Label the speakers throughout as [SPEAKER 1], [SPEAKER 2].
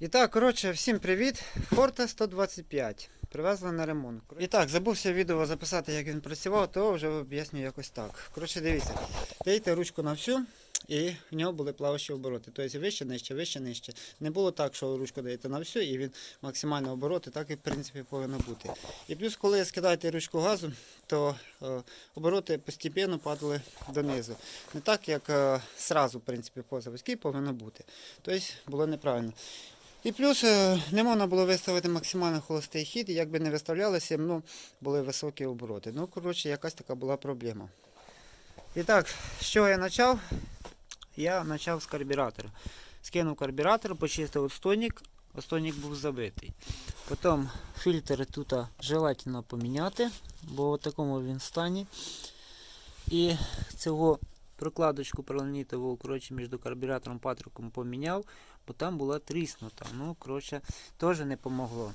[SPEAKER 1] І так, коротше, всім привіт. Форте 125. Привезли на ремонт. І так, забувся відео записати, як він працював, то вже об'ясню якось так. Коротше, дивіться, даєте ручку на всю, і в нього були плаваючі обороти. Тобто вище, нижче, вище, нижче. Не було так, що ручку даєте на всю, і він максимально обороти, так і в принципі повинно бути. І плюс, коли скидаєте ручку газу, то е, обороти постійно падали донизу. Не так, як е, сразу, в принципі, по заводській повинно бути. Тобто було неправильно. І плюс е, не можна було виставити максимально холостий хід, як би не виставлялося, ну, були високі обороти. Ну, коротше, якась така була проблема. І так, з чого я почав? Я почав з карбюратора. Скинув карбюратор, почистив отстойник, отстойник був забитий. Потім фільтр тут желательно поміняти, бо в такому він стані. І цього прокладочку проленітову коротше, між карбюратором і патриком поміняв бо там була тріснута. Ну, коротше, теж не помогло.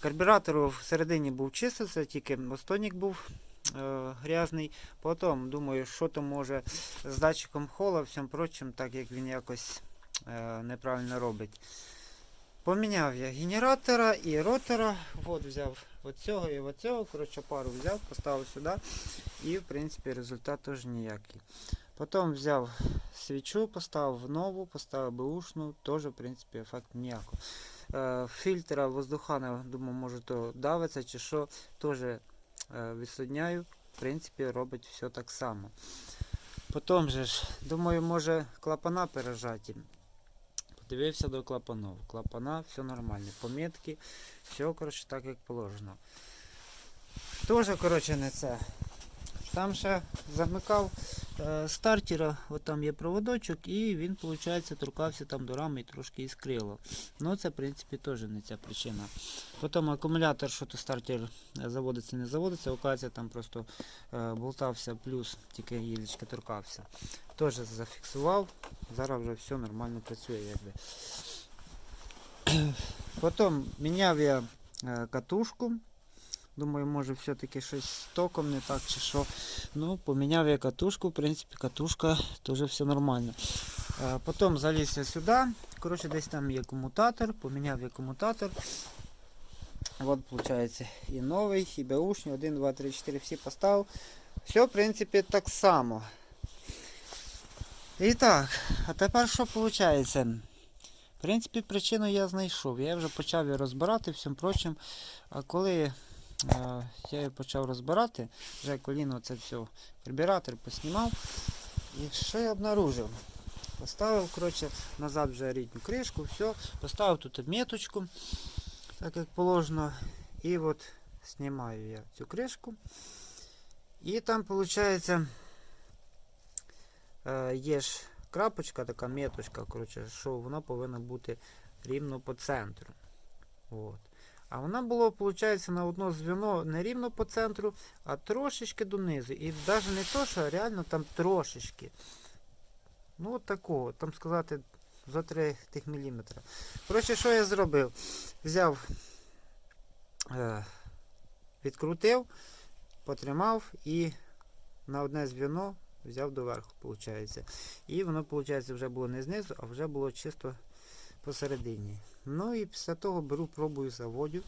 [SPEAKER 1] Карбюратор всередині був чистий, це тільки остонік був е, грязний. Потім думаю, що то може з датчиком хола, всім прочим, так як він якось е, неправильно робить. Поміняв я генератора і ротора. От взяв оцього і оцього. Коротше, пару взяв, поставив сюди. І в принципі результат теж ніякий. Потім взяв свічу, поставив нову, поставив бушну, теж, в принципі, ефект ніякого. Е, фільтра воздухана, думаю, може то давиться чи що, теж е, відсодняю. В принципі, робить все так само. Потім же думаю, може клапана пережаті. Подивився до клапанов. Клапана, все нормально. Помітки, все, коротше, так як положено. Теж, коротше, не це. Там ще замикав стартера, от там є проводочок, і він, виходить, торкався там до рами і трошки іскрило. Ну це, в принципі, теж не ця причина. Потім акумулятор, що то стартер е, заводиться, не заводиться, оказується, там просто е, болтався, плюс тільки гілечка торкався. Теж зафіксував, зараз вже все нормально працює. якби. Потім міняв я е, катушку. Думаю, може все-таки щось з током не так чи що. Ну, поміняв я катушку, в принципі, катушка теж все нормально. Потім заліз я сюди. Коротше, десь там є комутатор, поміняв я комутатор. От, виходить, і новий, і беушний, 1, 2, 3, 4, всі поставив. Все, в принципі, так само. І так, а тепер що виходить? В принципі, причину я знайшов. Я вже почав її розбирати, всім прочим. А коли я її почав розбирати, вже коліно це все, карбюратор поснімав. І що я обнаружив? Поставив, коротше, назад вже рідну кришку, все, поставив тут меточку, так як положено. І от знімаю я цю кришку. І там, виходить, е, є ж крапочка, така меточка, коротше, що вона повинна бути рівно по центру. От. А вона була, виходить, на одно звіно не рівно по центру, а трошечки донизу. І навіть не то, що а реально там трошечки. Ну, от такого, там сказати, за 3 тих міліметра. Коротше, що я зробив? Взяв, е, відкрутив, потримав і на одне звіно взяв доверху, виходить. І воно, виходить, вже було не знизу, а вже було чисто посередині. Ну і після того беру, пробую, заводю.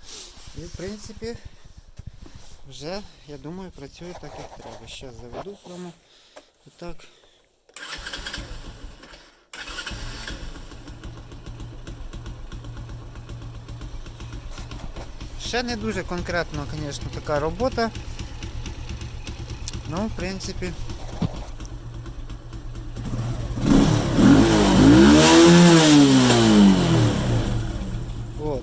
[SPEAKER 1] І в принципі вже, я думаю, працює так, як треба. Зараз заведу прямо отак. Ще не дуже конкретно, звісно, така робота. Ну, в принципі. От.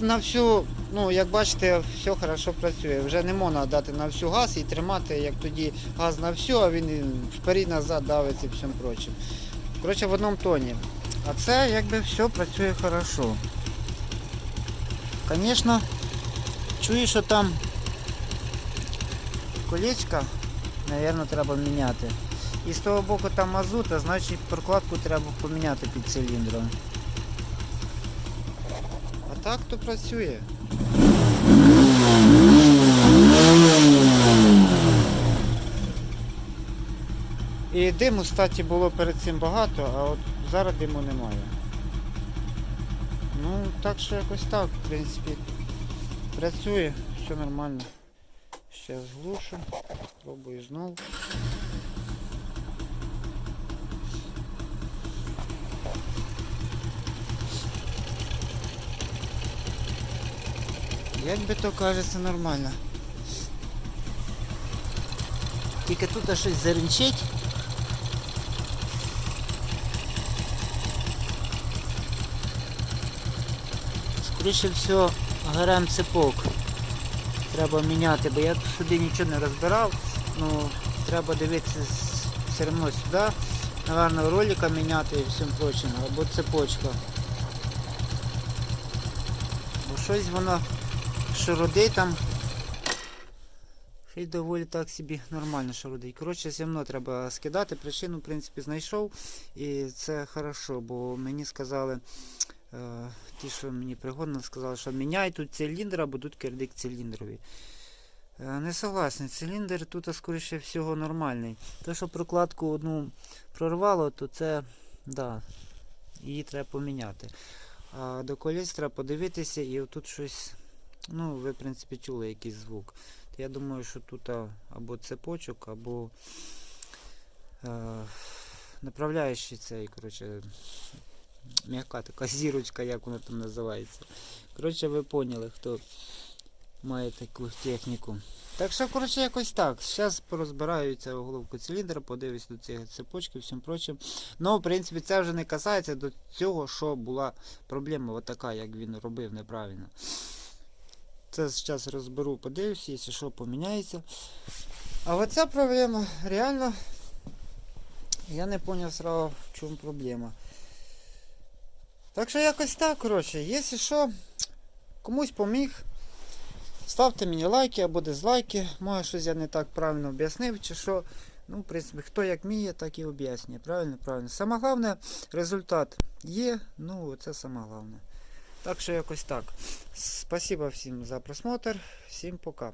[SPEAKER 1] На всю, ну як бачите, все хорошо працює. Вже не можна дати на всю газ і тримати, як тоді газ на всю, а він вперед назад давиться і всім прочим. Коротше, в одному тоні. А це якби все працює хорошо. Звісно, чую, що там колечка, мабуть, треба міняти. І з того боку там мазут, а значить прокладку треба поміняти під циліндром. Так то працює. І диму, кстати, було перед цим багато, а от зараз диму немає. Ну, так що якось так, в принципі. Працює, все нормально. Ще зглушу, пробую знову. Як би то кажеться, нормально. Тільки тут щось заринчить. Скоріше всього, гарем цепок. Треба міняти, бо я сюди нічого не розбирав. Ну, треба дивитися все одно сюди. Наверно, ролика міняти і всім прочим, або цепочка. Бо щось воно шародить там. Й доволі так собі нормально шародить. Коротше, одно треба скидати. Причину, в принципі, знайшов. І це хорошо, бо мені сказали, е, ті, що мені пригодно, сказали, що міняй тут циліндр, або тут кирдик циліндровий. Е, Не согласен, циліндр тут, скоріше всього, нормальний. Те, що прокладку одну прорвало, то це, да, її треба поміняти. А до коліс треба подивитися і отут щось, ну, ви, в принципі, чули якийсь звук. То я думаю, що тут або цепочок, або е, направляючий цей, коротше, м'яка така зірочка, як вона там називається. Коротше, ви поняли, хто має таку техніку. Так що, коротше, якось так. Зараз порозбираю цю головку циліндра, подивлюсь до цієї цепочки, всім прочим. Ну, в принципі, це вже не касається до цього, що була проблема отака, як він робив неправильно. Це зараз розберу, подивлюся, якщо що поміняється. А оця проблема реально. Я не зрозумів сразу, в чому проблема. Так що якось так, коротше, якщо що, комусь поміг. Ставте мені лайки або дизлайки. Може щось я не так правильно об'яснив, чи що. Ну, в принципі, хто як вміє, так і об'яснює. Правильно, правильно. Саме головне, результат є, ну це саме головне. Так що якось так. Спасибо всім за просмотр, всім пока.